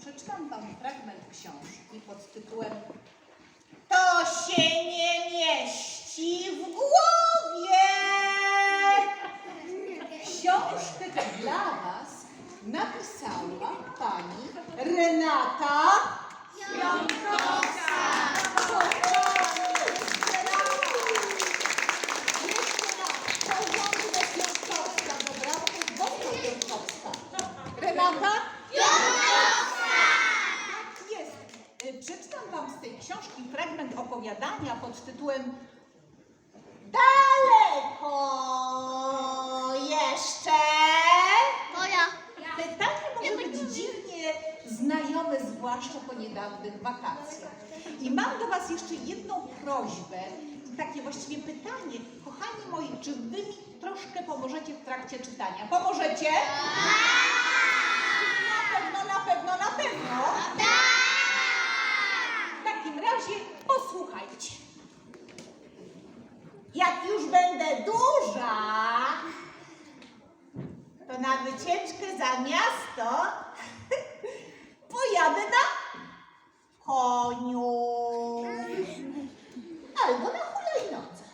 przeczytam Wam fragment książki pod tytułem To się nie mieści w głowie. Książkę dla Was napisała pani Renata Renata? Tak jest. Y, Przeczytam Wam z tej książki fragment opowiadania pod tytułem Daleko jeszcze. Moja. Pytanie może być dziwnie znajome, zwłaszcza po niedawnych wakacjach. I mam do Was jeszcze jedną prośbę, i takie właściwie pytanie. Kochani moi, czy Wy mi troszkę pomożecie w trakcie czytania? Pomożecie? Na pewno, na pewno, na pewno. W takim razie posłuchajcie. Jak już będę duża, to na wycieczkę za miasto pojadę na koniu albo na hulajnodze.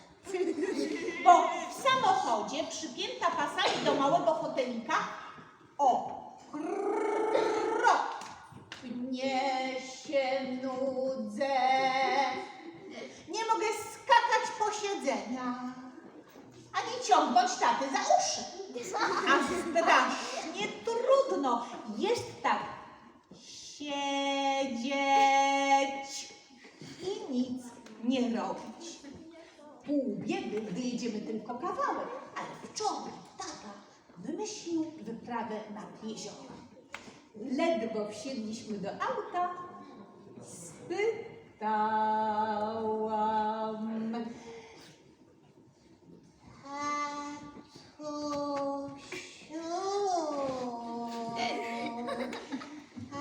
Bo w samochodzie przypięta pasami do małego fotelika o krok mnie się nudzę. Nie mogę skakać po siedzeniach, ani ciągnąć taty za uszy. A strasznie trudno jest tak siedzieć i nic nie robić. Pół biedy, gdy jedziemy tylko kawałek, ale wczoraj tata wymyślił wyprawę nad jezioro. Ledwo wsiedliśmy do auta, spytałam. Tatusiu, a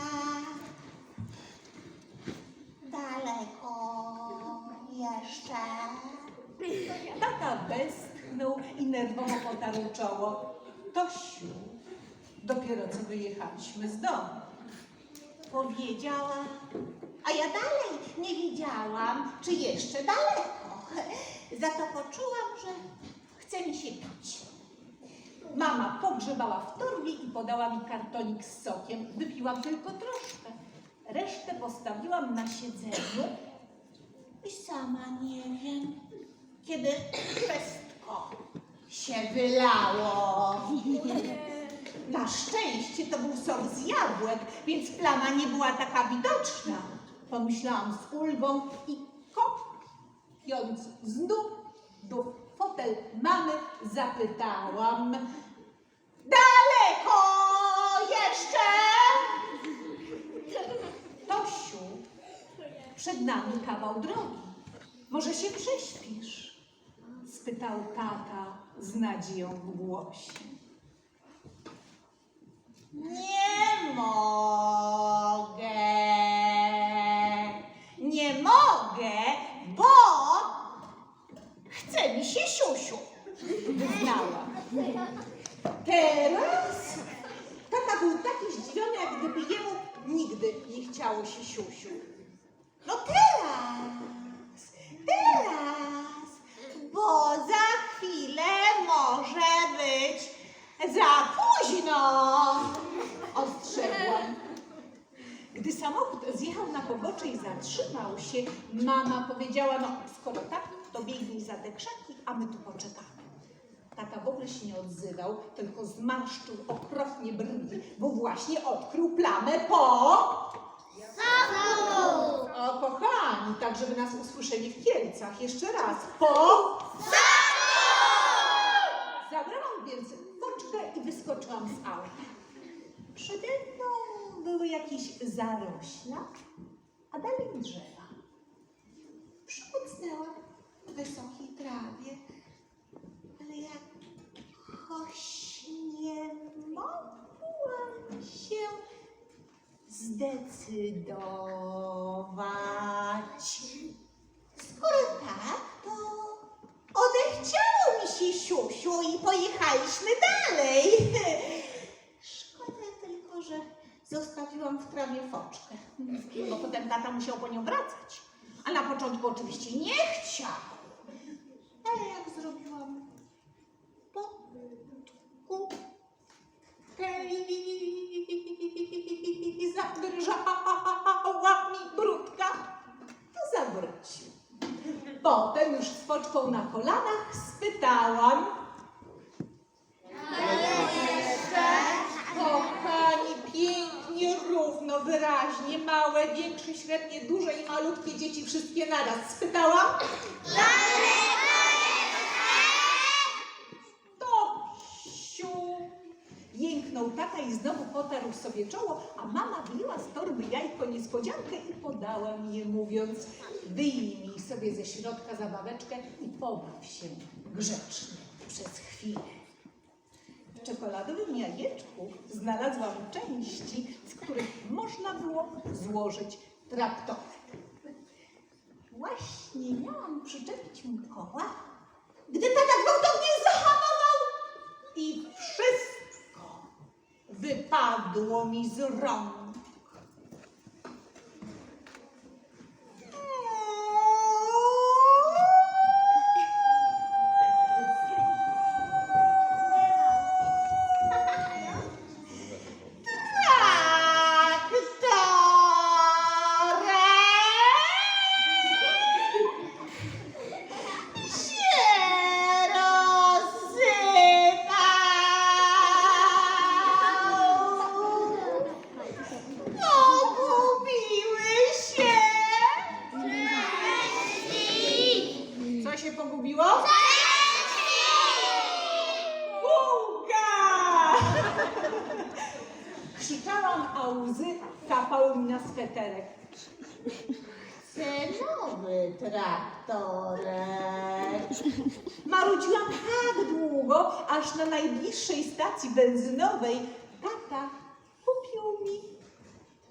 daleko jeszcze? Tata westchnął i nerwowo potarł czoło. Tosiu, dopiero co wyjechaliśmy z domu. Powiedziała, a ja dalej nie wiedziałam, czy jeszcze daleko. Za to poczułam, że chce mi się pić. Mama pogrzebała w torbie i podała mi kartonik z sokiem. Wypiłam tylko troszkę. Resztę postawiłam na siedzeniu. I sama nie wiem, kiedy wszystko się wylało. Na szczęście to był sok z jabłek, więc plama nie była taka widoczna. Pomyślałam z ulgą i Kopiąc znów do fotel mamy, zapytałam. daleko jeszcze. Tosiu, przed nami kawał drogi. Może się prześpisz? Spytał tata z nadzieją w głosie. Nie mogę. Nie mogę, bo chce mi się siusiu. Wyznała. Teraz Tata był taki zdziwiony, jak gdyby jemu nigdy nie chciało się siusiu. No teraz, teraz, bo za chwilę może być za późno. Ostrzegłam. Gdy samochód zjechał na pobocze i zatrzymał się, mama powiedziała, no skoro tak, to biegnij za te krzaki, a my tu poczekamy. Tata w ogóle się nie odzywał, tylko zmarszczył okropnie brwi, bo właśnie odkrył plamę po... O kochani, tak żeby nas usłyszeli w Kielcach. Jeszcze raz. Po... Zabrałam więc foczkę i wyskoczyłam z auta. Przede mną były jakieś zarośla, a dalej drzewa. Przykucnęłam w trawie, ale jakoś nie mogłam się zdecydować. Skoro tak, to odechciało mi się siusiu i pojechaliśmy dalej. Szkoda tylko, że zostawiłam w trawie foczkę. Bo potem tata musiał po nią wracać. A na początku oczywiście nie chciał. Ale jak zrobiłam po ku tej zadrżała mi brudka, to zawrócił. Potem już z foczką na kolanach spytałam. Kochani, pięknie, równo, wyraźnie, małe, większe, średnie, duże i malutkie dzieci, wszystkie naraz. Spytałam? To tata i znowu potarł sobie czoło, a mama wyjęła z torby jajko niespodziankę i podała mi je, mówiąc wyjmij sobie ze środka zabaweczkę i pobaw się grzecznie przez chwilę. W czekoladowym jajeczku znalazłam części, z których można było złożyć traktorek. Właśnie miałam przyczepić mu koła, gdy tata gwałtownie zahamował i wszystko wypadło mi z kapały mi na sweterek. Chcę nowy traktorek. Marudziłam tak długo, aż na najbliższej stacji benzynowej tata kupił mi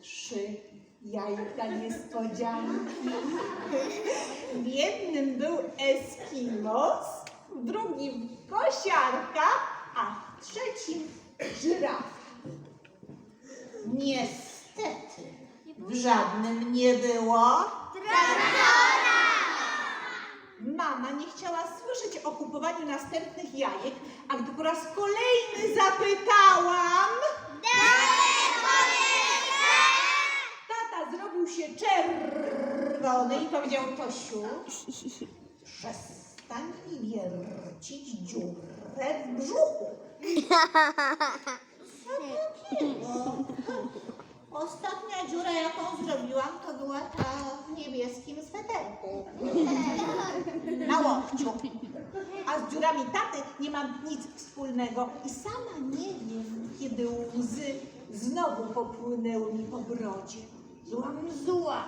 trzy jajka niespodzianki. W jednym był Eskimos, w drugim kosiarka, a w trzecim żyrafa. Niestety, w żadnym nie było. Mama nie chciała słyszeć o kupowaniu następnych jajek, a gdy po raz kolejny zapytałam, tata zrobił się czerwony i powiedział Tosiu, przestań mi wiercić dziurę w brzuchu. Ostatnia dziura, jaką zrobiłam, to była ta w niebieskim sweterku. Na łokciu. A z dziurami taty nie mam nic wspólnego. I sama nie wiem, kiedy łzy znowu popłynęły mi po brodzie. Byłam zła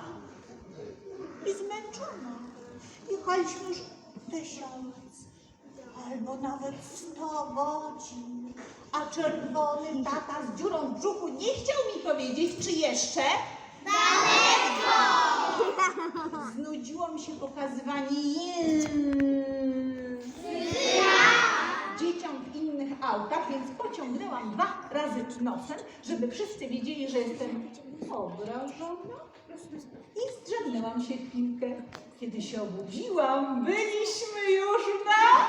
i zmęczona. Jechaliśmy już tysiąc albo nawet sto godzin. A czerwony tata z dziurą w brzuchu nie chciał mi powiedzieć, czy jeszcze? Znudziło mi się pokazywanie dzieciom w innych autach, więc pociągnęłam dwa razy nosem, żeby wszyscy wiedzieli, że jestem obrażona. I zdrzemnęłam się chwilkę. Kiedy się obudziłam, byliśmy już na...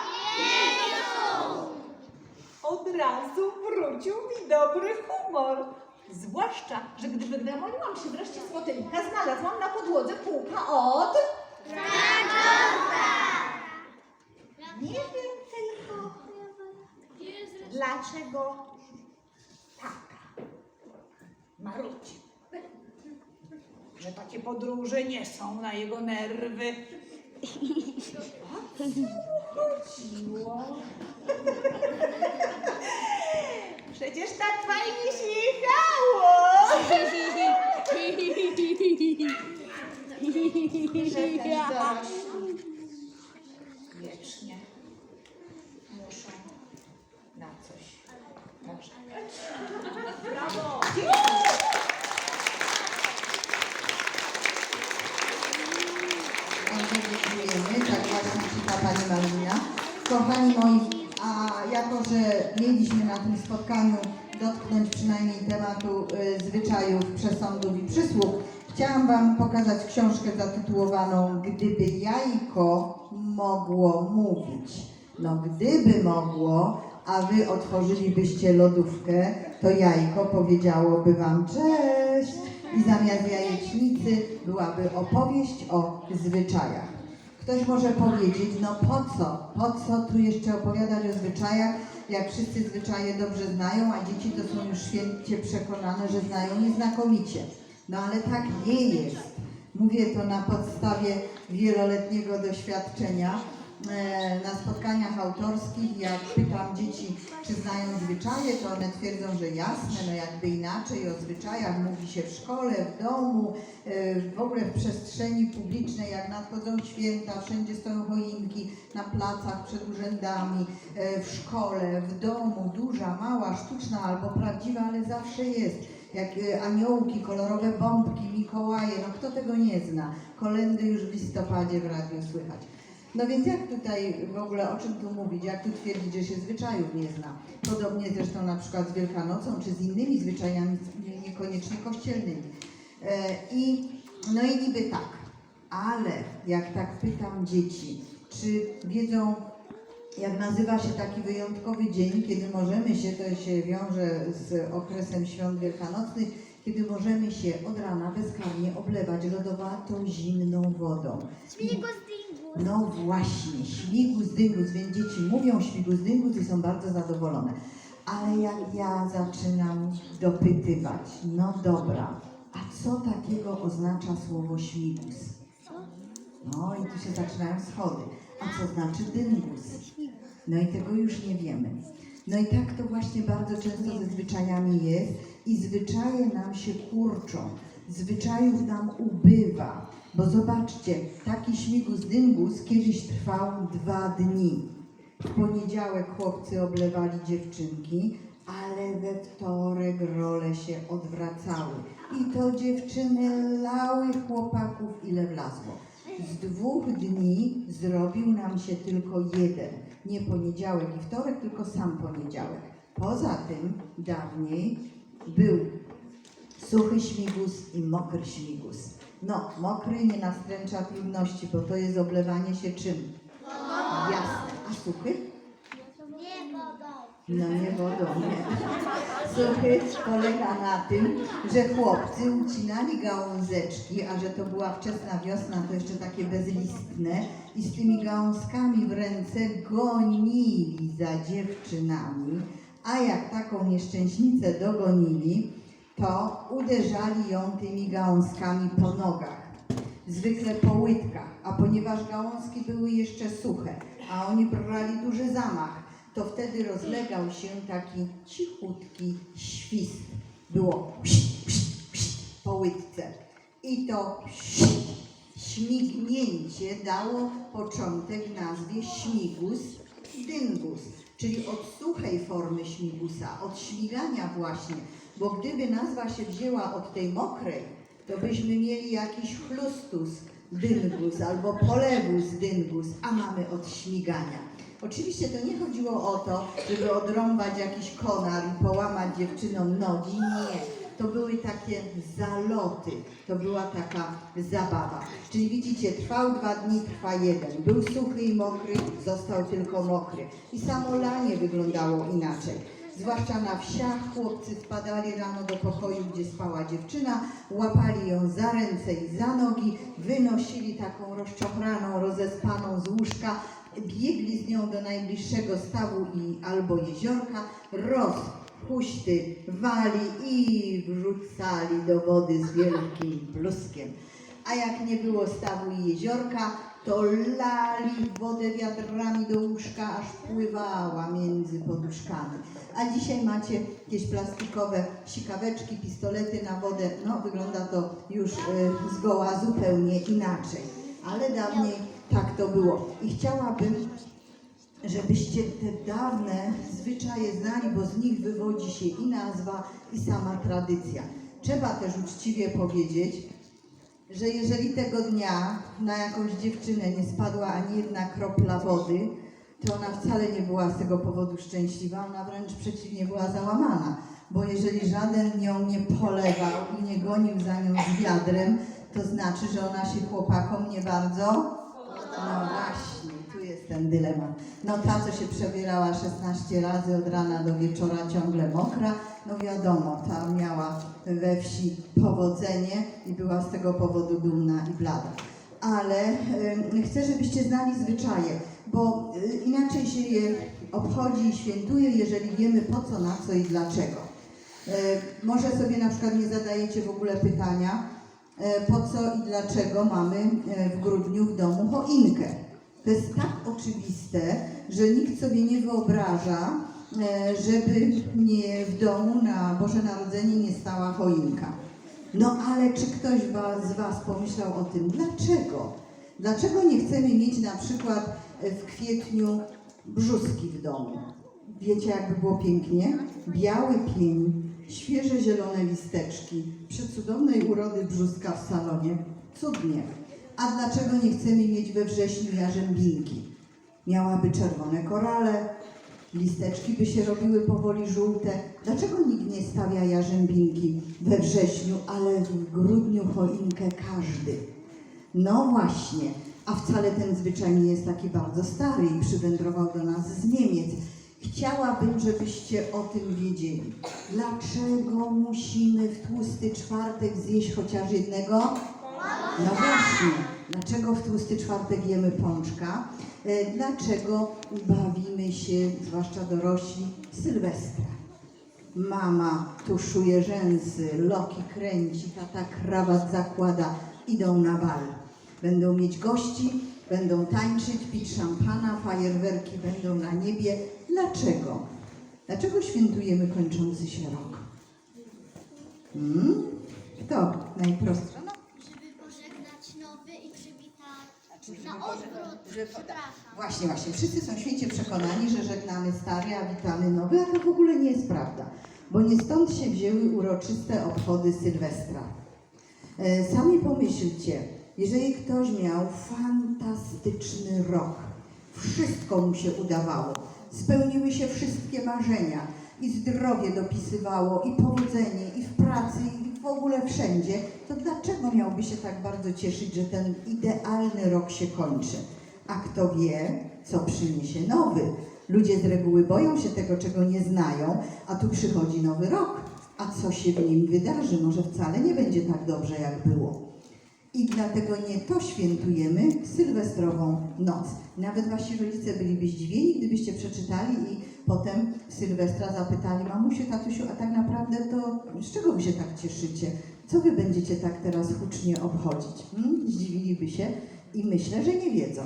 Od razu wrócił mi dobry humor. Zwłaszcza, że gdy wygramoliłam się wreszcie z fotylika, znalazłam na podłodze półka od... Nie wiem tylko, dlaczego tata marudził, że takie podróże nie są na jego nerwy. Przecież tak fajnie się jechało, wiecznie chciałam Wam pokazać książkę zatytułowaną Gdyby jajko mogło mówić. No gdyby mogło, a Wy otworzylibyście lodówkę, to jajko powiedziałoby Wam cześć i zamiast jajecznicy byłaby opowieść o zwyczajach. Ktoś może powiedzieć, no po co? Po co tu jeszcze opowiadać o zwyczajach, jak wszyscy zwyczaje dobrze znają, a dzieci to są już święcie przekonane, że znają nieznakomicie. No ale tak nie jest. Mówię to na podstawie wieloletniego doświadczenia. E, Na spotkaniach autorskich, jak pytam dzieci, czy znają zwyczaje, to one twierdzą, że jasne, no jakby inaczej o zwyczajach mówi się w szkole, w domu, e, w ogóle w przestrzeni publicznej, jak nadchodzą święta, wszędzie stoją choinki, na placach, przed urzędami, e, w szkole, w domu, duża, mała, sztuczna albo prawdziwa, ale zawsze jest. Jak e, aniołki, kolorowe bombki, Mikołaje, no kto tego nie zna? Kolendy już w listopadzie w radiu słychać. No więc jak tutaj w ogóle o czym tu mówić, jak tu twierdzić, że się zwyczajów nie zna? Podobnie zresztą na przykład z Wielkanocą, czy z innymi zwyczajami, nie- niekoniecznie kościelnymi. E, I, no i niby tak, ale jak tak pytam dzieci, czy wiedzą, jak nazywa się taki wyjątkowy dzień, kiedy możemy się, to się wiąże z okresem świąt wielkanocnych, kiedy możemy się od rana bezkarnie oblewać lodowatą, zimną wodą. Śmigus dingus. No właśnie, śmigus dyngus, więc dzieci mówią śmigus dyngus i są bardzo zadowolone. Ale jak ja zaczynam dopytywać, no dobra, a co takiego oznacza słowo śmigus? No i tu się zaczynają schody. A co znaczy dyngus? No i tego już nie wiemy. No i tak to właśnie bardzo często ze zwyczajami jest i zwyczaje nam się kurczą. Zwyczajów nam ubywa. Bo zobaczcie, taki śmigus dyngus kiedyś trwał dwa dni. W poniedziałek chłopcy oblewali dziewczynki, ale we wtorek role się odwracały. I to dziewczyny lały chłopaków ile wlazło. Z dwóch dni zrobił nam się tylko jeden. Nie poniedziałek i wtorek, tylko sam poniedziałek. Poza tym dawniej był suchy śmigus i mokry śmigus. No, mokry nie nastręcza trudności, bo to jest oblewanie się czym? Jasne. A suchy? Nie wodą. No nie wodą, nie. Suchy polega na tym, że chłopcy ucinali gałązeczki, a że to była wczesna wiosna, to jeszcze takie bezlistne i z tymi gałązkami w ręce gonili za dziewczynami, a jak taką nieszczęśnicę dogonili, to uderzali ją tymi gałązkami po nogach. Zwykle po łydkach, a ponieważ gałązki były jeszcze suche, a oni brali duży zamach, to wtedy rozlegał się taki cichutki świst. Było pszt, pszt, pszt po łydce. I to pszt, śmignięcie dało początek nazwie śmigus dyngus, czyli od suchej formy śmigusa, od śmigania właśnie, bo gdyby nazwa się wzięła od tej mokrej, to byśmy mieli jakiś chlustus dyngus albo polewus dyngus, a mamy od śmigania. Oczywiście to nie chodziło o to, żeby odrąbać jakiś konar i połamać dziewczynom nogi, nie. To były takie zaloty, to była taka zabawa. Czyli widzicie, trwał dwa dni, trwa jeden. Był suchy i mokry, został tylko mokry. I samo lanie wyglądało inaczej. Zwłaszcza na wsiach chłopcy wpadali rano do pokoju, gdzie spała dziewczyna, łapali ją za ręce i za nogi, wynosili taką rozczochraną, rozespaną z łóżka, biegli z nią do najbliższego stawu i albo jeziorka, roz huśty wali i wrzucali do wody z wielkim bluskiem. A jak nie było stawu i jeziorka, to lali wodę wiadrami do łóżka, aż pływała między poduszkami. A dzisiaj macie jakieś plastikowe sikaweczki, pistolety na wodę. No, wygląda to już y, zgoła zupełnie inaczej. Ale dawniej tak to było. I chciałabym, żebyście te dawne zwyczaje znali, bo z nich wywodzi się i nazwa, i sama tradycja. Trzeba też uczciwie powiedzieć, że jeżeli tego dnia na jakąś dziewczynę nie spadła ani jedna kropla wody, to ona wcale nie była z tego powodu szczęśliwa, ona wręcz przeciwnie była załamana, bo jeżeli żaden nią nie polewał i nie gonił za nią z wiadrem, to znaczy, że ona się chłopakom nie bardzo no właśnie, tu jest ten dylemat. No ta, co się przebierała 16 razy od rana do wieczora ciągle mokra, no wiadomo, ta miała we wsi powodzenie i była z tego powodu dumna i blada. Ale y, chcę, żebyście znali zwyczaje, bo y, inaczej się je obchodzi i świętuje, jeżeli wiemy po co, na co i dlaczego. Y, może sobie na przykład nie zadajecie w ogóle pytania, po co i dlaczego mamy e, w grudniu w domu choinkę. To jest tak oczywiste, że nikt sobie nie wyobraża, e, żeby nie w domu na Boże Narodzenie nie stała choinka. No ale czy ktoś z Was pomyślał o tym, dlaczego? Dlaczego nie chcemy mieć na przykład e, w kwietniu brzuski w domu? Wiecie, jakby było pięknie? Biały pień, świeże zielone listeczki, przecudownej urody brzuska w salonie. Cudnie. A dlaczego nie chcemy mieć we wrześniu jarzębinki? Miałaby czerwone korale, listeczki by się robiły powoli żółte. Dlaczego nikt nie stawia jarzębinki we wrześniu, ale w grudniu choinkę każdy? No właśnie, a wcale ten zwyczaj nie jest taki bardzo stary i przywędrował do nas z Niemiec. Chciałabym, żebyście o tym wiedzieli. Dlaczego musimy w tłusty czwartek zjeść chociaż jednego? No właśnie, dlaczego w tłusty czwartek jemy pączka? E, Dlaczego bawimy się, zwłaszcza dorośli, Sylwestra? Mama tuszuje rzęsy, loki kręci, tata krawat zakłada, idą na bal. Będą mieć gości, będą tańczyć, pić szampana, fajerwerki będą na niebie. Dlaczego? Dlaczego świętujemy kończący się rok? Hmm? Kto najprostszy? No, Żeby pożegnać nowy i przywitać Znaczy, na odwrót. Przepraszam. Właśnie, właśnie. Wszyscy są święcie przekonani, że żegnamy stary, a witamy nowy, a to w ogóle nie jest prawda. Bo nie stąd się wzięły uroczyste obchody Sylwestra. E, Sami pomyślcie, jeżeli ktoś miał fantastyczny rok, wszystko mu się udawało, spełniły się wszystkie marzenia i zdrowie dopisywało, i powodzenie, i w pracy, i w ogóle wszędzie, to dlaczego miałby się tak bardzo cieszyć, że ten idealny rok się kończy? A kto wie, co przyniesie nowy? Ludzie z reguły boją się tego, czego nie znają, a tu przychodzi nowy rok. A co się w nim wydarzy? Może wcale nie będzie tak dobrze, jak było. I dlatego nie to świętujemy sylwestrową noc. Nawet wasi rodzice byliby zdziwieni, gdybyście przeczytali i potem Sylwestra zapytali, mamusiu, tatusiu, a tak naprawdę to z czego wy się tak cieszycie? Co wy będziecie tak teraz hucznie obchodzić? Hmm? Zdziwiliby się i myślę, że nie wiedzą.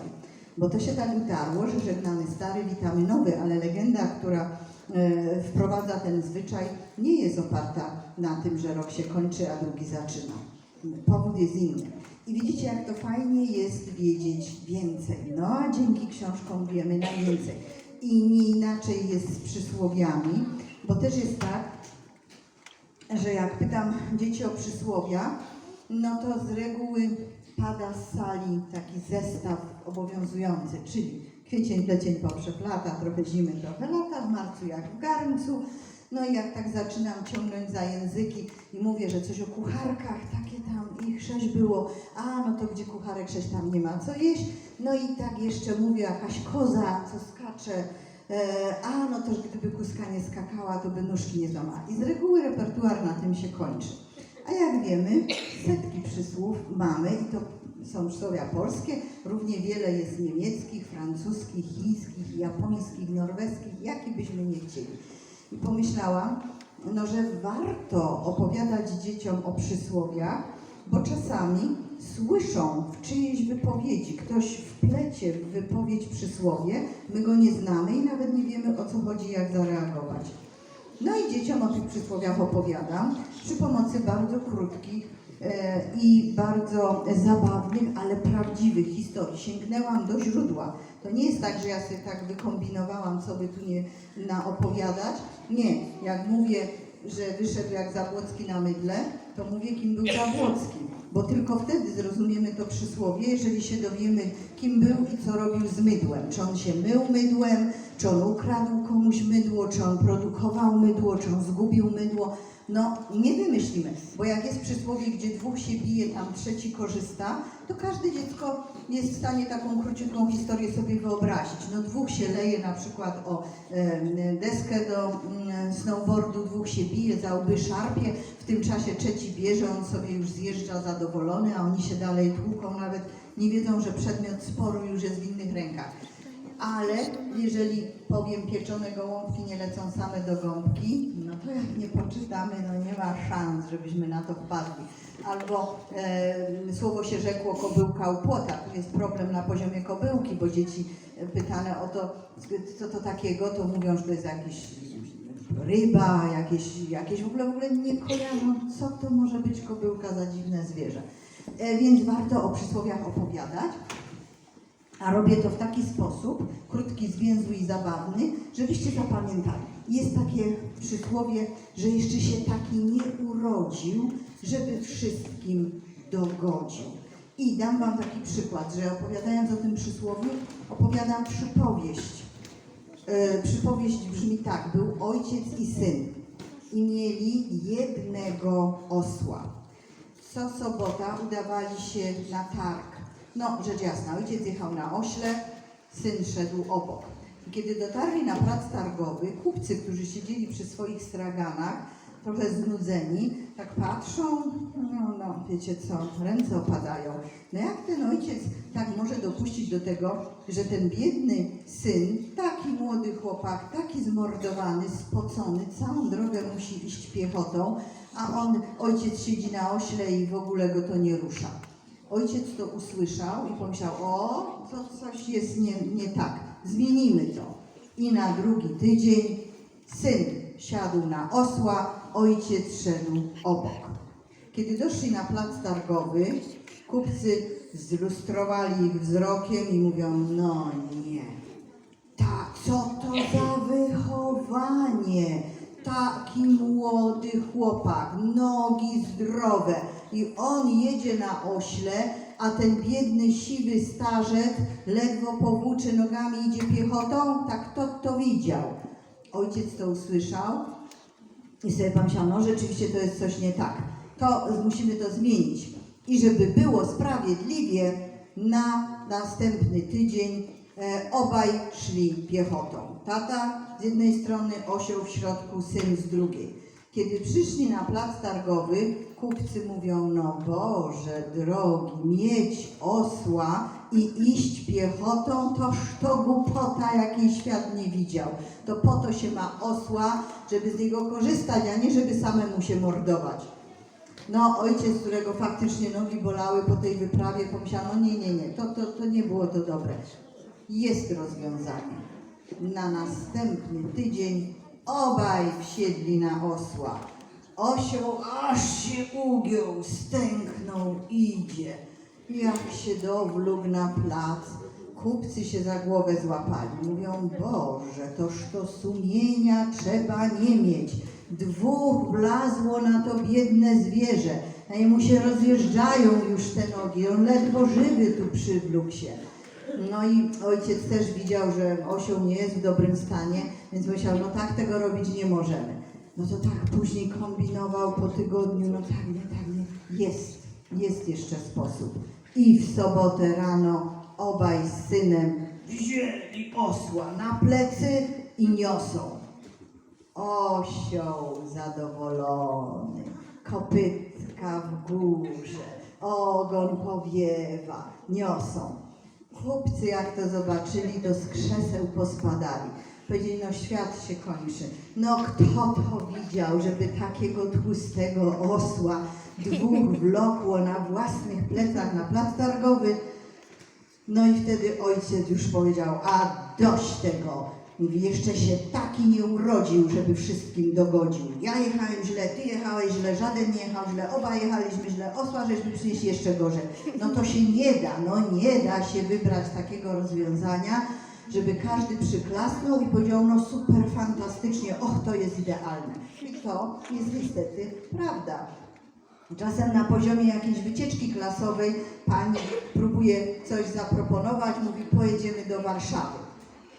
Bo to się tak utarło, że żegnamy stary, witamy nowy, ale legenda, która e, wprowadza ten zwyczaj, nie jest oparta na tym, że rok się kończy, a drugi zaczyna. Powód jest inny. I widzicie, jak to fajnie jest wiedzieć więcej. No a dzięki książkom wiemy najwięcej. I nie inaczej jest z przysłowiami, bo też jest tak, że jak pytam dzieci o przysłowia, no to z reguły pada z sali taki zestaw obowiązujący, czyli kwiecień, plecień, poprzek, lata, trochę zimy, trochę lata, w marcu jak w garncu. No i jak tak zaczynam ciągnąć za języki i mówię, że coś o kucharkach, takie tam ich sześć było, a no to gdzie kucharek sześć tam nie ma co jeść. No i tak jeszcze mówię, jakaś koza, co skacze, E, a no to gdyby kuska nie skakała, to by nóżki nie złamała. I z reguły repertuar na tym się kończy. A jak wiemy, setki przysłów mamy i to są przysłowia polskie, równie wiele jest niemieckich, francuskich, chińskich, japońskich, norweskich, jakie byśmy nie chcieli. Pomyślałam, no, że warto opowiadać dzieciom o przysłowiach, bo czasami słyszą w czyjejś wypowiedzi, ktoś wplecie w wypowiedź przysłowie, my go nie znamy i nawet nie wiemy o co chodzi, jak zareagować. No i dzieciom o tych przysłowiach opowiadam przy pomocy bardzo krótkich e, i bardzo zabawnych, ale prawdziwych historii. Sięgnęłam do źródła. To nie jest tak, że ja sobie tak wykombinowałam, co by tu nie naopowiadać. Nie, jak mówię, że wyszedł jak Zabłocki na mydle, to mówię, kim był Zabłocki. bo tylko wtedy zrozumiemy to przysłowie, jeżeli się dowiemy, kim był i co robił z mydłem. Czy on się mył mydłem, czy on ukradł komuś mydło, czy on produkował mydło, czy on zgubił mydło. No, nie wymyślimy, bo jak jest przysłowie, gdzie dwóch się bije, tam trzeci korzysta, to każde dziecko jest w stanie taką króciutką historię sobie wyobrazić. No, dwóch się leje na przykład o deskę do mm, snowboardu, dwóch się bije, za łby szarpie, w tym czasie trzeci bierze, on sobie już zjeżdża zadowolony, a oni się dalej tłuką, nawet nie wiedzą, że przedmiot sporu już jest w innych rękach. Ale jeżeli powiem pieczone gołąbki nie lecą same do gąbki, no to jak nie poczytamy, no nie ma szans, żebyśmy na to wpadli. Albo e, słowo się rzekło kobyłka u płota. Tu jest problem na poziomie kobyłki, bo dzieci e, pytane o to, co to takiego, to mówią, że to jest jakiś ryba, jakieś, jakieś w ogóle, w ogóle nie kojarzą, co to może być kobyłka za dziwne zwierzę. E, więc warto o przysłowiach opowiadać. A robię to w taki sposób, krótki, zwięzły i zabawny, żebyście zapamiętali. Jest takie przysłowie, że jeszcze się taki nie urodził, żeby wszystkim dogodził. I dam Wam taki przykład, że opowiadając o tym przysłowiu, opowiadam przypowieść. E, przypowieść brzmi tak, był ojciec i syn i mieli jednego osła. Co sobota udawali się na targ. No, rzecz jasna, ojciec jechał na ośle, syn szedł obok. Kiedy dotarli na plac targowy, kupcy, którzy siedzieli przy swoich straganach, trochę znudzeni, tak patrzą, no, no, wiecie co, ręce opadają. No jak ten ojciec tak może dopuścić do tego, że ten biedny syn, taki młody chłopak, taki zmordowany, spocony, całą drogę musi iść piechotą, a on, ojciec siedzi na ośle i w ogóle go to nie rusza. Ojciec to usłyszał i pomyślał, o, to coś jest nie, nie tak, zmienimy to. I na drugi tydzień syn siadł na osła, ojciec szedł obok. Kiedy doszli na plac targowy, kupcy zlustrowali ich wzrokiem i mówią, no nie, ta, co to za wychowanie? Taki młody chłopak, nogi zdrowe i on jedzie na ośle, a ten biedny, siwy starzec ledwo powłóczy nogami, idzie piechotą? Tak kto to widział? Ojciec to usłyszał i sobie pomyślał, no rzeczywiście to jest coś nie tak. To musimy to zmienić. I żeby było sprawiedliwie, na następny tydzień e, obaj szli piechotą. Tata z jednej strony, osioł w środku, syn z drugiej. Kiedy przyszli na plac targowy, kupcy mówią, no Boże drogi, mieć osła i iść piechotą, toż to głupota, jakiej świat nie widział. To po to się ma osła, żeby z niego korzystać, a nie żeby samemu się mordować. No, ojciec, którego faktycznie nogi bolały po tej wyprawie, pomyślał, no nie, nie, nie, to, to, to nie było to dobre. Jest rozwiązanie. Na następny tydzień obaj wsiedli na osła. Osioł aż się ugiął, stęknął, idzie. Jak się dowlógł na plac, kupcy się za głowę złapali. Mówią, Boże, toż to sumienia trzeba nie mieć. Dwóch wlazło na to biedne zwierzę, a jemu się rozjeżdżają już te nogi, on ledwo żywy tu przywlókł się. No i ojciec też widział, że osioł nie jest w dobrym stanie, więc myślał, no tak tego robić nie możemy. No to tak później kombinował po tygodniu, no tak, nie, tak, nie. Jest, jest jeszcze sposób. I w sobotę rano obaj z synem wzięli osła na plecy i niosą. Osioł zadowolony, kopytka w górze, ogon powiewa, niosą. Chłopcy jak to zobaczyli, to z krzeseł pospadali. Powiedzieli, no świat się kończy. No kto to widział, żeby takiego tłustego osła dwóch wlokło na własnych plecach na plac targowy? No i wtedy ojciec już powiedział, a dość tego. Mówi, jeszcze się taki nie urodził, żeby wszystkim dogodził. Ja jechałem źle, ty jechałeś źle, żaden nie jechał źle, oba jechaliśmy źle, osła żeśmy przynieśli jeszcze gorzej. No to się nie da, no nie da się wybrać takiego rozwiązania, żeby każdy przyklasnął i powiedział, no super, fantastycznie, och, to jest idealne. I to jest niestety prawda. Czasem na poziomie jakiejś wycieczki klasowej pani próbuje coś zaproponować, mówi pojedziemy do Warszawy.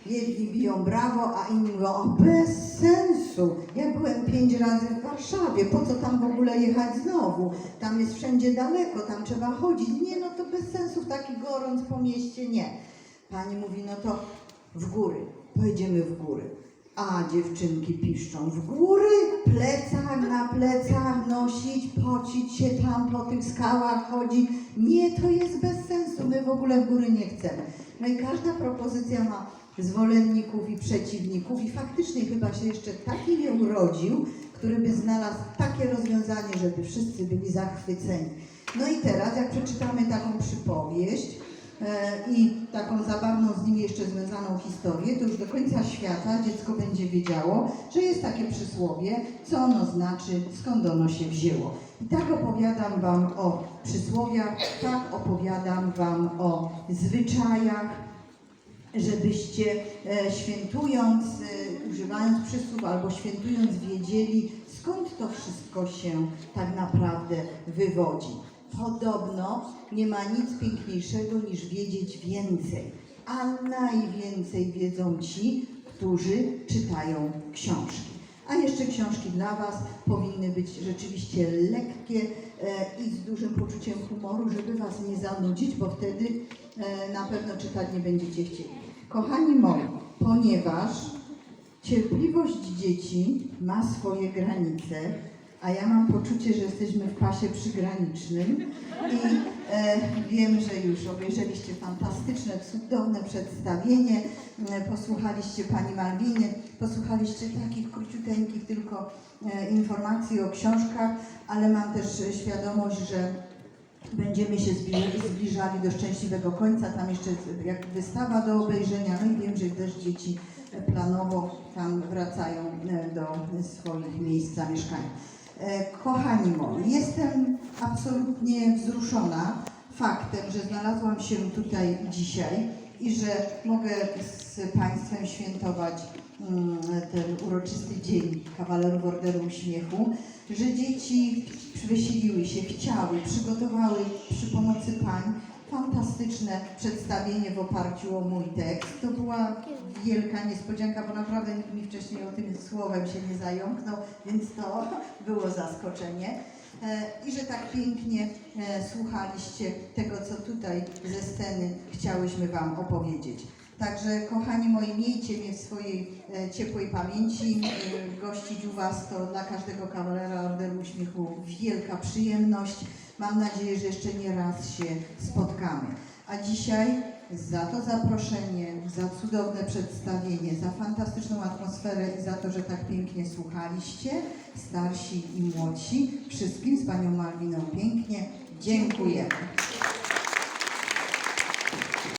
Jedni biją brawo, a inni mówią, o bez sensu. Ja byłem pięć razy w Warszawie, po co tam w ogóle jechać znowu? Tam jest wszędzie daleko, tam trzeba chodzić. Nie, no to bez sensu, w taki gorąc po mieście nie. Pani mówi, no to w góry, pojedziemy w góry. A dziewczynki piszczą, w góry, plecak na plecach nosić, pocić się tam po tych skałach chodzić. Nie, to jest bez sensu, my w ogóle w góry nie chcemy. No i każda propozycja ma zwolenników i przeciwników i faktycznie chyba się jeszcze taki nie urodził, który by znalazł takie rozwiązanie, żeby wszyscy byli zachwyceni. No i teraz, jak przeczytamy taką przypowieść, e, i taką zabawną z nimi jeszcze związaną historię, to już do końca świata dziecko będzie wiedziało, że jest takie przysłowie, co ono znaczy, skąd ono się wzięło. I tak opowiadam Wam o przysłowiach, tak opowiadam Wam o zwyczajach, żebyście e, świętując, e, używając przysłów albo świętując wiedzieli, skąd to wszystko się tak naprawdę wywodzi. Podobno nie ma nic piękniejszego niż wiedzieć więcej, a najwięcej wiedzą ci, którzy czytają książki. A jeszcze książki dla Was powinny być rzeczywiście lekkie e, i z dużym poczuciem humoru, żeby Was nie zanudzić, bo wtedy na pewno czytać nie będziecie chcieli. Kochani moi, ponieważ cierpliwość dzieci ma swoje granice, a ja mam poczucie, że jesteśmy w pasie przygranicznym i e, wiem, że już obejrzeliście fantastyczne, cudowne przedstawienie, e, posłuchaliście Pani Malwinie, posłuchaliście takich króciuteńkich tylko e, informacji o książkach, ale mam też e, świadomość, że będziemy się zbli- zbliżali do szczęśliwego końca. Tam jeszcze jak wystawa do obejrzenia, no i wiem, że też dzieci planowo tam wracają e, do swoich miejsc zamieszkania. E, Kochani moi, jestem absolutnie wzruszona faktem, że znalazłam się tutaj dzisiaj i że mogę z Państwem świętować ten uroczysty dzień kawalerów Orderu Uśmiechu, że dzieci wysiliły się, chciały, przygotowały przy pomocy pań fantastyczne przedstawienie w oparciu o mój tekst. To była wielka niespodzianka, bo naprawdę nikt mi wcześniej o tym słowem się nie zająknął, więc to było zaskoczenie. E, I że tak pięknie e, słuchaliście tego, co tutaj ze sceny chciałyśmy Wam opowiedzieć. Także kochani moi, miejcie mnie w swojej e, ciepłej pamięci. E, gościć u Was to dla każdego kawalera Orderu Uśmiechu wielka przyjemność. Mam nadzieję, że jeszcze nie raz się spotkamy. A dzisiaj za to zaproszenie, za cudowne przedstawienie, za fantastyczną atmosferę i za to, że tak pięknie słuchaliście, starsi i młodsi, wszystkim z Panią Malwiną pięknie dziękujemy.